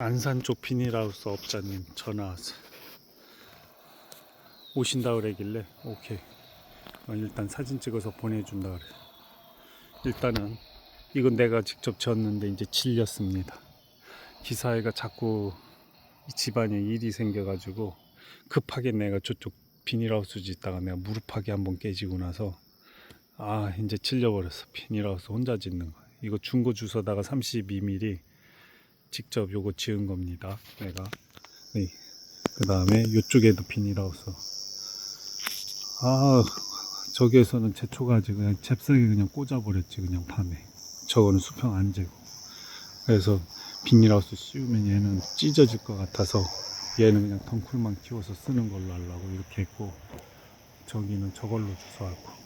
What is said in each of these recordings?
안산 쪽 비닐하우스 업자님 전화 왔어. 오신다 그래길래 오케이. 어, 일단 사진 찍어서 보내준다 그래. 일단은 이건 내가 직접 졌는데 이제 질렸습니다. 기사회가 자꾸 이 집안에 일이 생겨가지고 급하게 내가 저쪽 비닐하우스 짓다가 내가 무릎하게 한번 깨지고 나서 아 이제 질려버렸어 비닐하우스 혼자 짓는 거 이거 중고 주소다가 32mm 직접 요거 지은 겁니다. 내가. 그 다음에 요쪽에도 비닐하우스. 아 저기에서는 제초가지 그냥 잽싸게 그냥 꽂아버렸지 그냥 밤에. 저거는 수평 안 재고. 그래서 비닐하우스 씌우면 얘는 찢어질 것 같아서 얘는 그냥 덩쿨만 키워서 쓰는 걸로 하려고 이렇게 했고 저기는 저걸로 주소하고.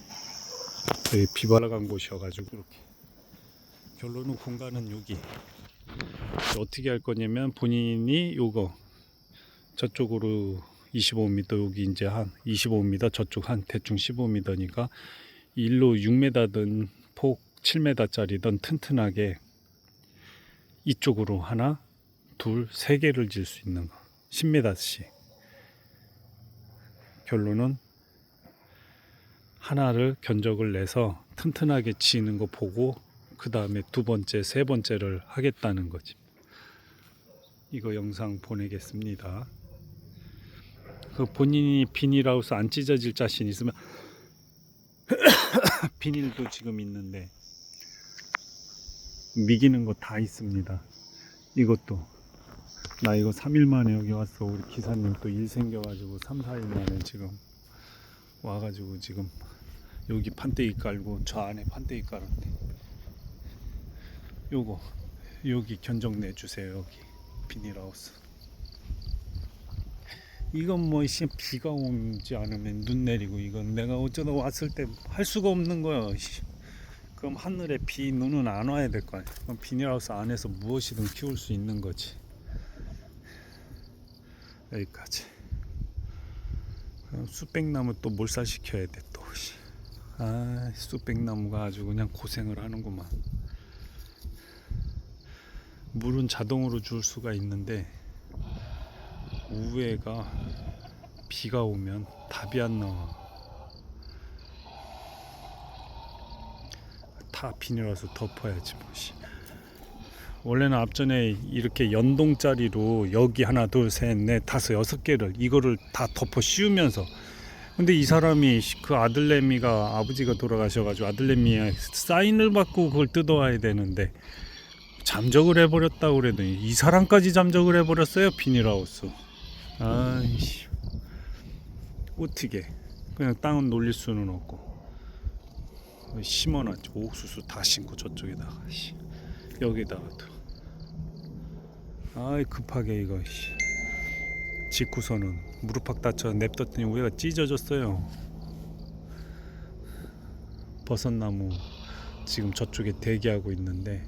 여기 비바라간 곳이어가지고 이렇게. 결론은 공간은 여기 어떻게 할 거냐면 본인이 요거 저쪽으로 25m 여기 이제 한 25m 저쪽 한 대충 15m니까 일로 6m든 폭 7m짜리든 튼튼하게 이쪽으로 하나 둘 세 개를 질 수 있는 거. 10m씩. 결론은 하나를 견적을 내서 튼튼하게 지는 거 보고 그 다음에 두 번째 세 번째를 하겠다는 거지. 이거 영상 보내겠습니다. 그 본인이 비닐하우스 안 찢어질 자신 있으면 비닐도 지금 있는데 미기는 거 다 있습니다. 이것도. 나 이거 3일 만에 여기 왔어. 우리 기사님 또 일 생겨가지고 3, 4일 만에 지금 와가지고 지금 여기 판때기 깔고 저 안에 판때기 깔았대 요거 여기 견적 내주세요 여기. 비닐하우스. 이건 뭐 씨, 비가 오지 않으면 눈 내리고 이건 내가 어쩌다 왔을 때 할 수가 없는 거야 씨. 그럼 하늘에 비 눈은 안 와야 될 거 아니야. 그럼 비닐하우스 안에서 무엇이든 키울 수 있는 거지. 여기까지. 그럼 쑥백나무 또 몰살시켜야 돼또 아 쑥백나무가 아주 그냥 고생을 하는구만 물은 자동으로 줄 수가 있는데 우회가 비가 오면 답이 안 나와. 다 비닐하우스 덮어야지 뭐시 원래는 앞전에 이렇게 연동짜리로 여기 하나 둘 셋 넷 다섯 여섯 개를 이거를 다 덮어 씌우면서. 근데 이 사람이 그 아들내미가 아버지가 돌아가셔가지고 아들내미 사인을 받고 그걸 뜯어와야 되는데 잠적을 해버렸다고 그래더니 이 사람까지 잠적을 해버렸어요 비닐하우스. 아이씨. 어떻게? 그냥 땅은 놀릴 수는 없고. 심어놨지 옥수수 다 심고 저쪽에다가 씨. 여기다가 또 아이 급하게 이거 씨. 짓고서는 무릎팍 다쳐 냅뒀더니 우리가 찢어졌어요. 버섯나무 지금 저쪽에 대기하고 있는데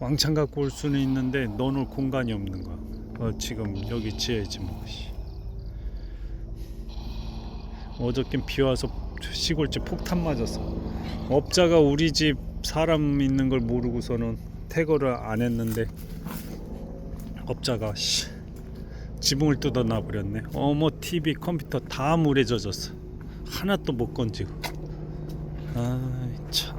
왕창 갖고 올 수는 있는데 넣어놓을 공간이 없는 거야 어, 지금 여기 지어야지 뭐 씨. 어저께 비 와서 시골집 폭탄 맞았어 업자가 우리 집 사람 있는 걸 모르고서는 태거를 안 했는데 업자가 씨, 지붕을 뜯어 놔 버렸네. 어머 TV 컴퓨터 다 물에 젖었어. 하나도 못 건지고. 아 참.